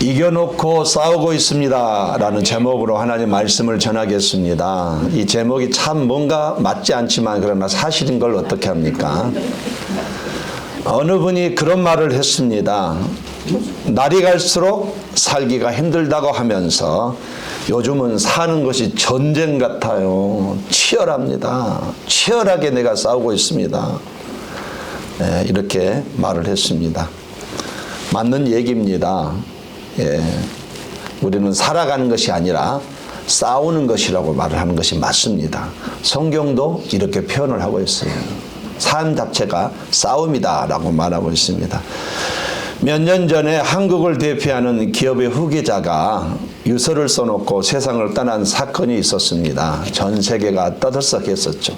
이겨놓고 싸우고 있습니다. 라는 제목으로 하나님 말씀을 전하겠습니다. 이 제목이 참 뭔가 맞지 않지만 그러나 사실인 걸 어떻게 합니까? 어느 분이 그런 말을 했습니다. 날이 갈수록 살기가 힘들다고 하면서 요즘은 사는 것이 전쟁 같아요. 치열합니다. 치열하게 내가 싸우고 있습니다. 네, 이렇게 말을 했습니다. 맞는 얘기입니다. 예. 우리는 살아가는 것이 아니라 싸우는 것이라고 말을 하는 것이 맞습니다. 성경도 이렇게 표현을 하고 있어요. 삶 자체가 싸움이다라고 말하고 있습니다. 몇 년 전에 한국을 대표하는 기업의 후계자가 유서를 써놓고 세상을 떠난 사건이 있었습니다. 전 세계가 떠들썩했었죠.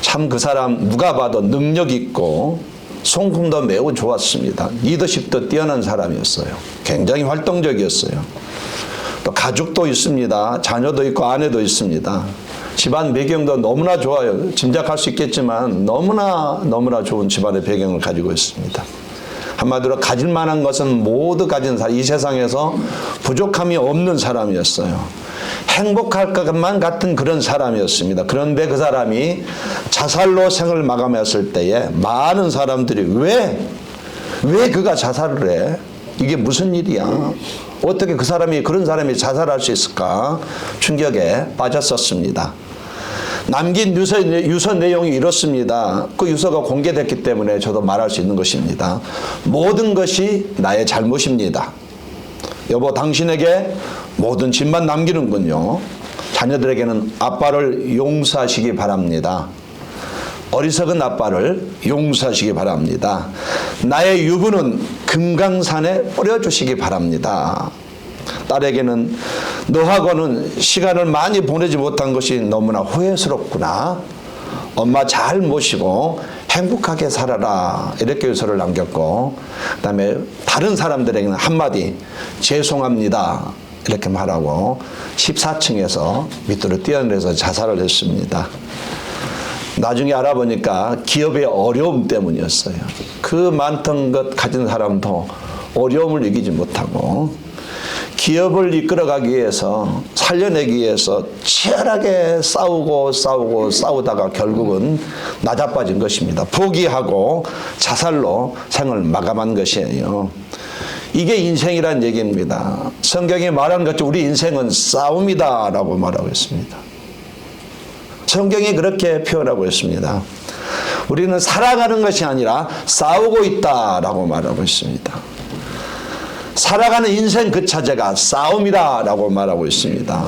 참 그 사람 누가 봐도 능력 있고 성품도 매우 좋았습니다. 리더십도 뛰어난 사람이었어요. 굉장히 활동적이었어요. 또 가족도 있습니다. 자녀도 있고 아내도 있습니다. 집안 배경도 너무나 좋아요. 짐작할 수 있겠지만 너무나 너무나 좋은 집안의 배경을 가지고 있습니다. 한마디로 가질 만한 것은 모두 가진 사람, 이 세상에서 부족함이 없는 사람이었어요. 행복할 것만 같은 그런 사람이었습니다. 그런데 그 사람이 자살로 생을 마감했을 때에 많은 사람들이 왜, 왜 그가 자살을 해? 이게 무슨 일이야? 어떻게 그 사람이, 그런 사람이 자살할 수 있을까? 충격에 빠졌었습니다. 남긴 유서, 유서 내용이 이렇습니다. 그 유서가 공개됐기 때문에 저도 말할 수 있는 것입니다. 모든 것이 나의 잘못입니다. 여보, 당신에게 모든 짐만 남기는군요. 자녀들에게는 아빠를 용서하시기 바랍니다. 어리석은 아빠를 용서하시기 바랍니다. 나의 유부는 금강산에 뿌려주시기 바랍니다. 딸에게는 너하고는 시간을 많이 보내지 못한 것이 너무나 후회스럽구나. 엄마 잘 모시고 행복하게 살아라. 이렇게 유서를 남겼고, 그 다음에 다른 사람들에게는 한마디, 죄송합니다. 이렇게 말하고, 14층에서 밑으로 뛰어내려서 자살을 했습니다. 나중에 알아보니까 기업의 어려움 때문이었어요. 그 많던 것 가진 사람도 어려움을 이기지 못하고 기업을 이끌어가기 위해서 살려내기 위해서 치열하게 싸우고 싸우고 싸우다가 결국은 나자빠진 것입니다. 포기하고 자살로 생을 마감한 것이에요. 이게 인생이란 얘기입니다. 성경이 말하는 것처럼 우리 인생은 싸움이다라고 말하고 있습니다. 성경이 그렇게 표현하고 있습니다. 우리는 살아가는 것이 아니라 싸우고 있다라고 말하고 있습니다. 살아가는 인생 그 자체가 싸움이다라고 말하고 있습니다.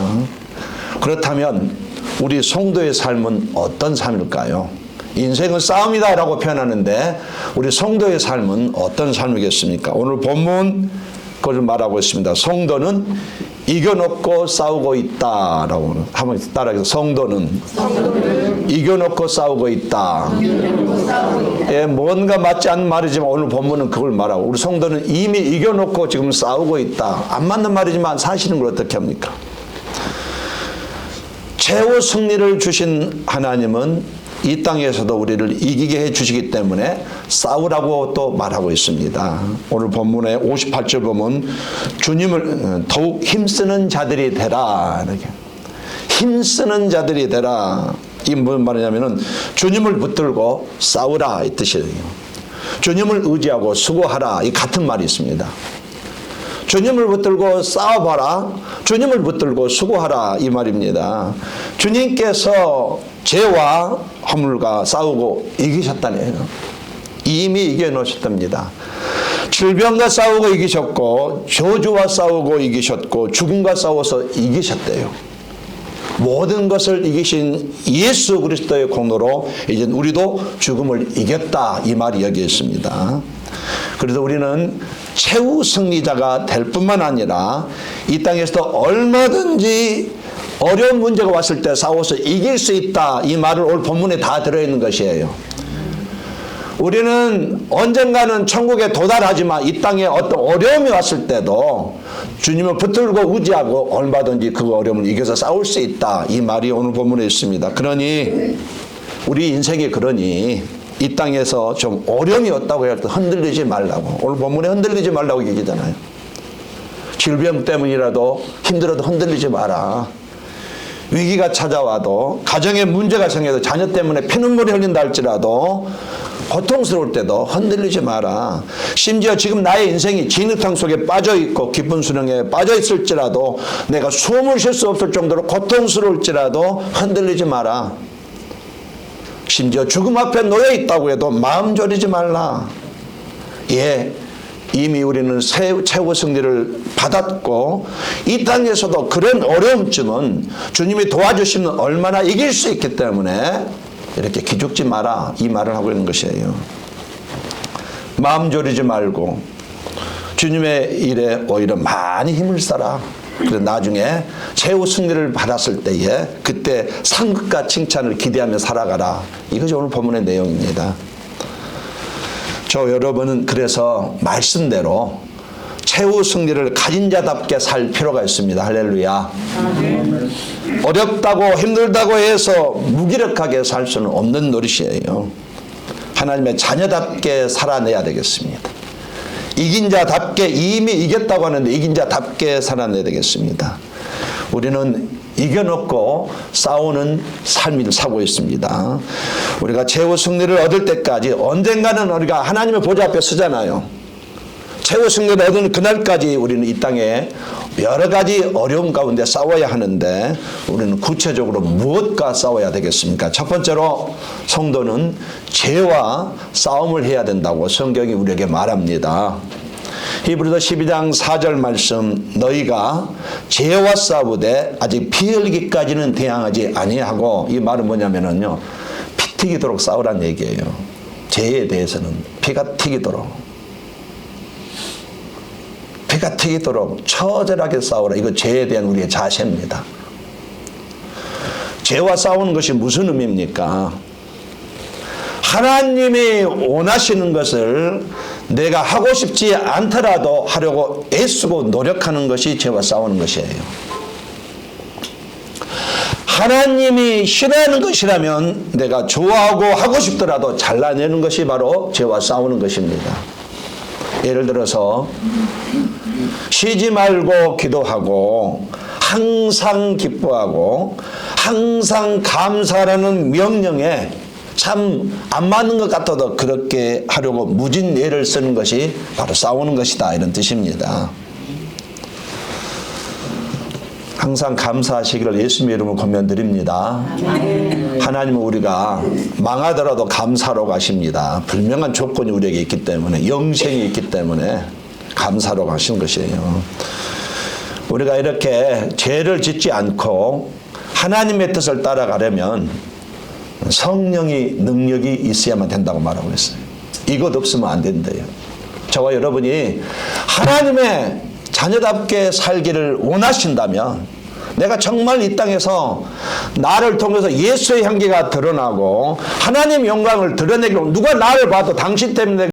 그렇다면 우리 성도의 삶은 어떤 삶일까요? 인생은 싸움이다라고 표현하는데 우리 성도의 삶은 어떤 삶이겠습니까? 오늘 본문 그걸 말하고 있습니다. 성도는 이겨놓고 싸우고 있다라고 한번 따라해서 성도는, 이겨놓고 싸우고 있다. 예, 뭔가 맞지 않는 말이지만 오늘 본문은 그걸 말하고 우리 성도는 이미 이겨놓고 지금 싸우고 있다. 안 맞는 말이지만 사실은 걸 어떻게 합니까? 최후 승리를 주신 하나님은 이 땅에서도 우리를 이기게 해 주시기 때문에 싸우라고 또 말하고 있습니다. 오늘 본문에 58절 보면 주님을 더욱 힘쓰는 자들이 되라. 이렇게. 힘쓰는 자들이 되라. 이 무슨 말이냐면은 주님을 붙들고 싸우라 이 뜻이에요. 주님을 의지하고 수고하라 이 같은 말이 있습니다. 주님을 붙들고 싸워봐라. 주님을 붙들고 수고하라. 이 말입니다. 주님께서 죄와 허물과 싸우고 이기셨다네요. 이미 이겨놓으셨답니다. 질병과 싸우고 이기셨고, 저주와 싸우고 이기셨고, 죽음과 싸워서 이기셨대요. 모든 것을 이기신 예수 그리스도의 공로로 이제 우리도 죽음을 이겼다 이 말이 여기 있습니다. 그래서 우리는 최후 승리자가 될 뿐만 아니라 이 땅에서도 얼마든지 어려운 문제가 왔을 때 싸워서 이길 수 있다 이 말을 오늘 본문에 다 들어있는 것이에요. 우리는 언젠가는 천국에 도달하지만 이 땅에 어떤 어려움이 왔을 때도 주님을 붙들고 의지하고 얼마든지 그 어려움을 이겨서 싸울 수 있다. 이 말이 오늘 본문에 있습니다. 그러니 우리 인생이 그러니 이 땅에서 좀 어려움이 없다고 할 때 흔들리지 말라고. 오늘 본문에 흔들리지 말라고 얘기잖아요. 질병 때문이라도 힘들어도 흔들리지 마라. 위기가 찾아와도 가정에 문제가 생겨도 자녀 때문에 피눈물이 흘린다 할지라도 고통스러울 때도 흔들리지 마라. 심지어 지금 나의 인생이 진흙탕 속에 빠져 있고 깊은 수렁에 빠져 있을지라도 내가 숨을 쉴 수 없을 정도로 고통스러울지라도 흔들리지 마라. 심지어 죽음 앞에 놓여 있다고 해도 마음 졸이지 말라. 예, 이미 우리는 새- 최후 승리를 받았고 이 땅에서도 그런 어려움쯤은 주님이 도와주시면 얼마나 이길 수 있기 때문에 이렇게 기죽지 마라 이 말을 하고 있는 것이에요. 마음 졸이지 말고 주님의 일에 오히려 많이 힘을 써라. 그래서 나중에 최후 승리를 받았을 때에 그때 상급과 칭찬을 기대하며 살아가라. 이것이 오늘 본문의 내용입니다. 저 여러분은 그래서 말씀대로 최후 승리를 가진 자답게 살 필요가 있습니다. 할렐루야. 어렵다고 힘들다고 해서 무기력하게 살 수는 없는 노릇이에요. 하나님의 자녀답게 살아내야 되겠습니다. 이긴 자답게 이미 이겼다고 하는데 이긴 자답게 살아내야 되겠습니다. 우리는 이겨놓고 싸우는 삶을 사고 있습니다. 우리가 최후 승리를 얻을 때까지 언젠가는 우리가 하나님의 보좌 앞에 서잖아요. 최후 승리를 얻은 그날까지 우리는 이 땅에 여러 가지 어려움 가운데 싸워야 하는데 우리는 구체적으로 무엇과 싸워야 되겠습니까? 첫 번째로 성도는 죄와 싸움을 해야 된다고 성경이 우리에게 말합니다. 히브리서 12장 4절 말씀 너희가 죄와 싸우되 아직 피 흘리기까지는 대항하지 아니하고 이 말은 뭐냐면은요 피 튀기도록 싸우란 얘기예요. 죄에 대해서는 피가 튀기도록 피가 튀기도록 처절하게 싸우라. 이거 죄에 대한 우리의 자세입니다. 죄와 싸우는 것이 무슨 의미입니까? 하나님이 원하시는 것을 내가 하고 싶지 않더라도 하려고 애쓰고 노력하는 것이 죄와 싸우는 것이에요. 하나님이 싫어하는 것이라면 내가 좋아하고 하고 싶더라도 잘라내는 것이 바로 죄와 싸우는 것입니다. 예를 들어서 쉬지 말고 기도하고 항상 기뻐하고 항상 감사라는 명령에 참 안 맞는 것 같아도 그렇게 하려고 무진 예를 쓰는 것이 바로 싸우는 것이다 이런 뜻입니다. 항상 감사하시기를 예수님의 이름으로 권면드립니다. 하나님은 우리가 망하더라도 감사로 가십니다. 분명한 조건이 우리에게 있기 때문에 영생이 있기 때문에 감사로 가신 것이에요. 우리가 이렇게 죄를 짓지 않고 하나님의 뜻을 따라가려면 성령이 능력이 있어야만 된다고 말하고 있어요. 이것 없으면 안 된대요. 저와 여러분이 하나님의 자녀답게 살기를 원하신다면 내가 정말 이 땅에서 나를 통해서 예수의 향기가 드러나고 하나님 영광을 드러내기로 누가 나를 봐도 당신 때문에